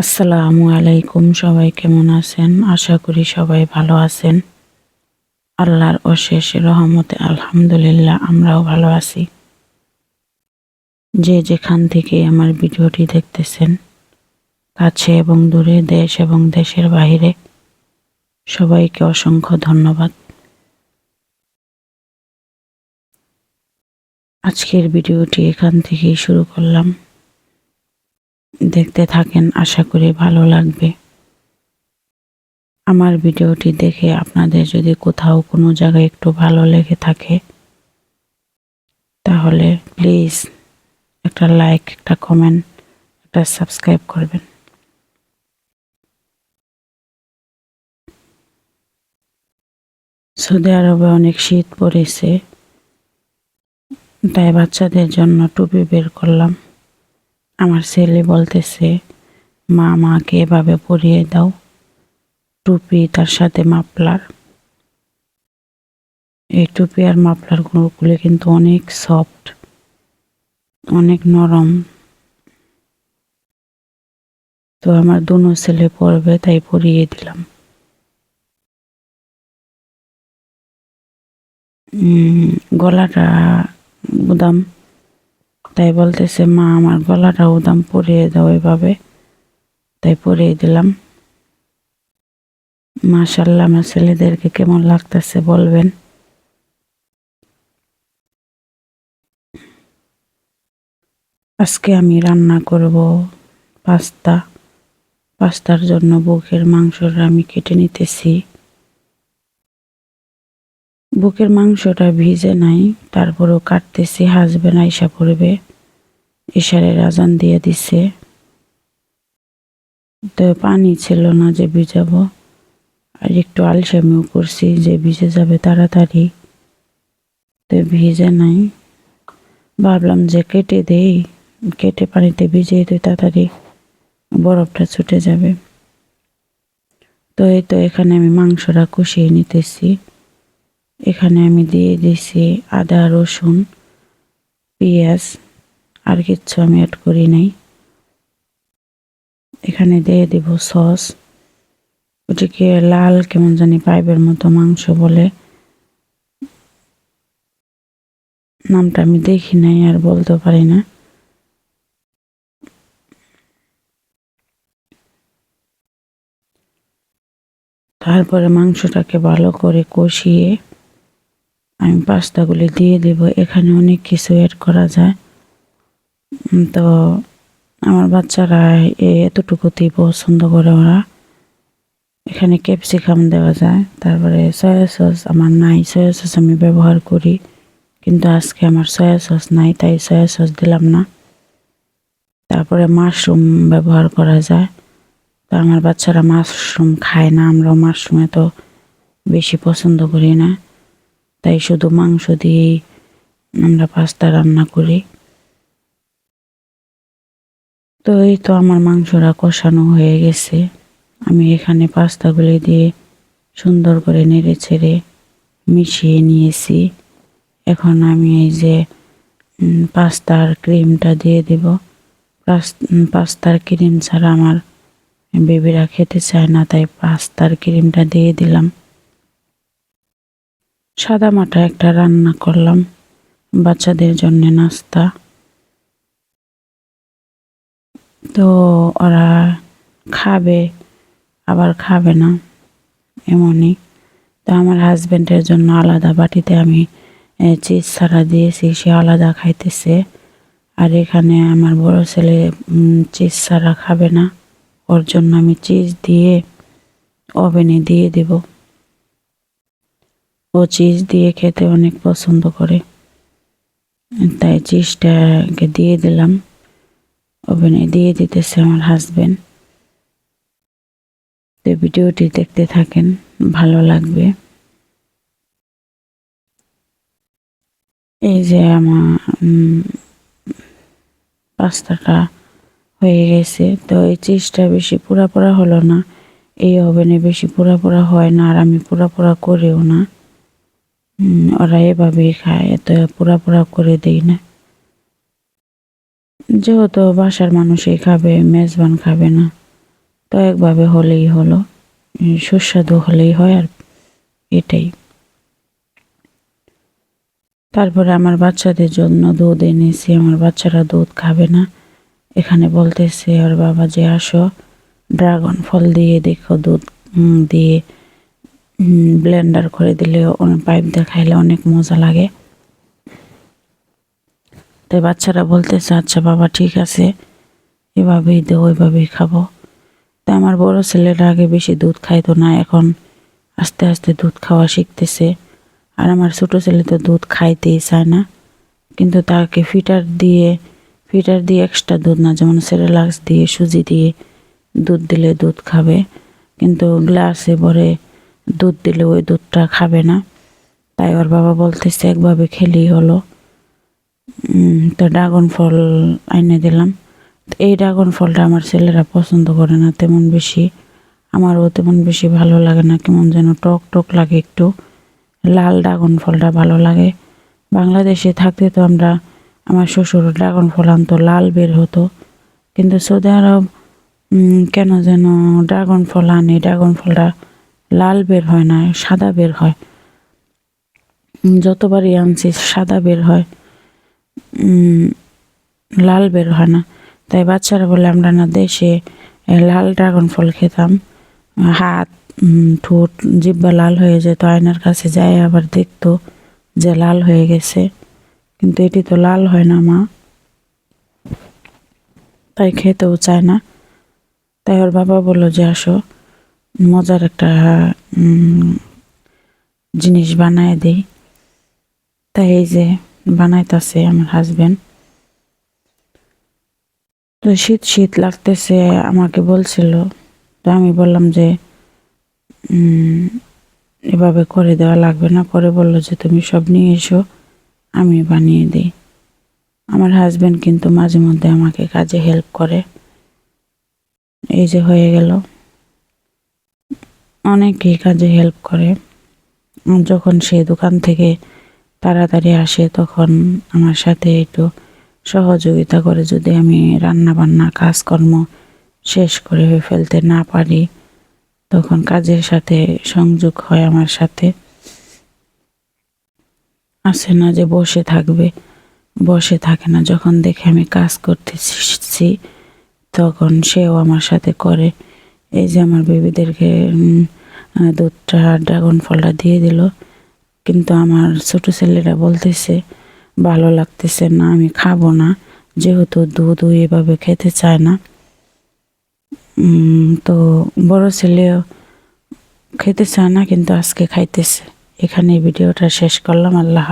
আসসালামু আলাইকুম, সবাই কেমন আছেন? আশা করি সবাই ভালো আছেন। আল্লাহর অশেষ রহমতে আলহামদুলিল্লাহ, আমরাও ভালো আছি। যে যেখান থেকে আমার ভিডিওটি দেখতেছেন, কাছে এবং দূরে, দেশ এবং দেশের বাইরে সবাইকে অসংখ্য ধন্যবাদ। আজকের ভিডিওটি এখান থেকেই শুরু করলাম। দেখতে থাকেন, আশা করি ভালো লাগবে। আমার ভিডিওটি দেখে আপনাদের যদি কোথাও কোনো জায়গায় একটু ভালো লেগে থাকে, তাহলে প্লিজ একটা লাইক একটা কমেন্ট একটা সাবস্ক্রাইব করবেন। সৌদি আরবে অনেক শীত পড়েছে, তাই বাচ্চাদের জন্য টুপি বের করলাম। আমার ছেলে বলতেছে, মা, মাকে এভাবে পরিয়ে দাও। টুপি তার সাথে মাপলার এই টুপি আর মাপলারগুলো কিন্তু অনেক সফট অনেক নরম। তো আমার দুনো ছেলে পরবে, তাই পরিয়ে দিলাম। গলাটা গুদাম। তাই বলতেছে, মা, আমার গলাটা উদাম পরিয়ে দাও এভাবে তাই পরিয়ে দিলাম। মাশাল্লাহ আমার ছেলেদেরকে কেমন লাগতেছে বলবেন? আজকে আমি রান্না করব পাস্তা। পাস্তার জন্য বুকের মাংসটা আমি কেটে নিতেছি। বুকের মাংসটা ভিজে নাই, তারপরও কাটতেছি হাজবেন্ড আইসা পড়বে ইশারের আজান দিয়ে দিছে। তো পানি ছিল না যে ভিজাবো। আর একটু আলসামিও করছি যে ভিজে যাবে তাড়াতাড়ি। তো ভিজে নাই। ভাবলাম যে কেটে দেই। কেটে পানিতে ভিজিয়ে দিই তাড়াতাড়ি। বরফটা ছুটে যাবে। তো এই তো এখানে আমি মাংসটা কষিয়ে নিতেছি। এখানে আমি দিয়ে দিছি আদা, রসুন, পেঁয়াজ। আর কিচ্ছু আমি অ্যাড করি নাই। এখানে দিয়ে দিব সস ওটিকে লাল কেমন জানি পাইপের মতো মাংস বলে। নামটা আমি দেখি নাই, আর বলতে পারি না। তারপরে মাংসটাকে ভালো করে কষিয়ে আমি পাস্তাগুলি দিয়ে দেব। এখানে অনেক কিছু অ্যাড করা যায়। তো আমার বাচ্চারা এতটুকুতেই পছন্দ করে ওরা। এখানে ক্যাপসিকাম দেওয়া যায়, তারপরে সয়া সস আমার নাই সয়া সস আমি ব্যবহার করি, কিন্তু আজকে আমার সয়া সস নাই, তাই সয়া সস দিলাম না। তারপরে মাশরুম ব্যবহার করা যায়। তো আমার বাচ্চারা মাশরুম খায় না, আমরাও মাশরুমে তো বেশি পছন্দ করি না। তাই শুধু মাংস দিয়েই আমরা পাস্তা রান্না করি। তো এই তো আমার মাংসটা কষানো হয়ে গেছে। আমি এখানে পাস্তাগুলি দিয়ে সুন্দর করে নেড়ে ছেড়ে মিশিয়ে নিয়েছি। এখন আমি এই যে পাস্তার ক্রিমটা দিয়ে দেব। পাস্তার ক্রিম ছাড়া আমার বেবিরা খেতে চায় না, তাই পাস্তার ক্রিমটা দিয়ে দিলাম। সাদা মাটা একটা রান্না করলাম, বাচ্চাদের জন্য নাস্তা। তো ওরা খাবে, আবার খাবে না, এমনই। তো আমার হাজব্যান্ডের জন্য আলাদা বাটিতে আমি চিজ ছাড়া দিয়েছি, সে আলাদা খাইতেছে। আর এখানে আমার বড় ছেলে চিজ ছাড়া খাবে না। ওর জন্য আমি চিজ দিয়ে ওভেনে দিয়ে দেব। ও চিজ দিয়ে খেতে অনেক পছন্দ করে। তাই চিজটাকে দিয়ে দিলাম। ওভেনে দিয়ে দিতেছে আমার হাজবেন্ড তো ভিডিওটি দেখতে থাকেন, ভালো লাগবে। এই যে আমার পাস্তাটা হয়ে গেছে। তো এই চিজটা বেশি পুরা পোড়া হলো না, এই ওভেনে বেশি পোড়া পোড়া হয় না, আর আমি পোড়া পোড়া করেও না। ওরা এভাবেই খায়, এত পোড়া পোড়া করে দেই না। যেহেতু বাসার মানুষই খাবে, মেজবান খাবে না, তো একভাবে হলেই হলো। সুস্বাদু হলেই হয় আর এটাই। তারপরে আমার বাচ্চাদের জন্য দুধ এনেছি, আমার বাচ্চারা দুধ খাবে না। এখানে বলতেছে আর বাবা যে আসো, ড্রাগন ফল দিয়ে দেখো দুধ দিয়ে ব্লেন্ডার করে দিলে পাইপ দিয়ে খাইলে অনেক মজা লাগে। তাই বাচ্চারা বলতেছে আচ্ছা বাবা, ঠিক আছে, এভাবেই দে, ওইভাবেই খাব। তাই আমার বড় ছেলেটা আগে বেশি দুধ খাইতো না, এখন আস্তে আস্তে দুধ খাওয়া শিখতেছে। আর আমার ছোটো ছেলে তো দুধ খাইতেই চায় না, কিন্তু তাকে ফিটার দিয়ে ফিটার দিয়ে এক্সট্রা দুধ না, যেমন সেরেলাক্স দিয়ে, সুজি দিয়ে দুধ দিলে দুধ খাবে, কিন্তু গ্লাসে ভরে দুধ দিলে ওই দুধটা খাবে না। তাই ওর বাবা বলতেছে, একভাবে খেলেই হলো। তো ড্রাগন ফল আইনে দিলাম। এই ড্রাগন ফলটা আমার ছেলেরা পছন্দ করে না তেমন বেশি। আমারও তেমন বেশি ভালো লাগে না, কেমন যেন টক টক লাগে একটু। লাল ড্রাগন ফলটা ভালো লাগে। বাংলাদেশে থাকতে তো আমরা, আমার শ্বশুর ড্রাগন ফল আনতো, লাল বের হতো। কিন্তু সৌদি আরব কেন যেন ড্রাগন ফল আনে ড্রাগন ফলটা লাল বের হয় না, সাদা বের হয়। যতবারই আনছি, সাদা বের হয়। লাল বের হয় না। তাই বাচ্চারা বলে, আমরা না দেশে লাল ড্রাগন ফল খেতাম। হাত ঠোঁট, জিব্বা লাল হয়ে যেত, আয়নার কাছে যায় আবার দেখতো যে লাল হয়ে গেছে। কিন্তু এটি তো লাল হয় না, মা। তাই খেতেও চায় না। তাই ওর বাবা বলল, যে আসো, মজার একটা জিনিস বানায় দিই। তাই এই যে বানাইতাছে আমার হাজবেন্ড তো শীত শীত লাগতেছে, আমাকে বলছিল। তো আমি বললাম যে এভাবে করে দেওয়া লাগবে না। পরে বলল যে, তুমি সব নিয়ে এসো, আমি বানিয়ে দিই। আমার হাজবেন্ড কিন্তু মাঝে মধ্যে আমাকে কাজে হেল্প করে। এই যে হয়ে গেল। অনেকেই কাজে হেল্প করে। যখন সে দোকান থেকে তাড়াতাড়ি আসে, তখন আমার সাথে একটু সহযোগিতা করে যদি আমি রান্না বান্না কাজকর্ম শেষ করে ফেলতে না পারি, তখন কাজের সাথে সংযোগ হয় আমার সাথে। আসে না যে বসে থাকবে, বসে থাকে না। যখন দেখে আমি কাজ করতেছি, তখন সেও আমার সাথে করে। এই যে আমার বেবিদেরকে দুধটা, ড্রাগন ফলটা দিয়ে দিল। কিন্তু আমার ছোট ছেলেরা বলতেছে, ভালো লাগতেছে না, আমি খাব না। যেহেতু দুধ এভাবে খেতে চায় না। তো বড় ছেলেও খেতে চায় না, কিন্তু আজকে খাইতেছে। এখানে ভিডিওটা শেষ করলাম। আল্লাহ।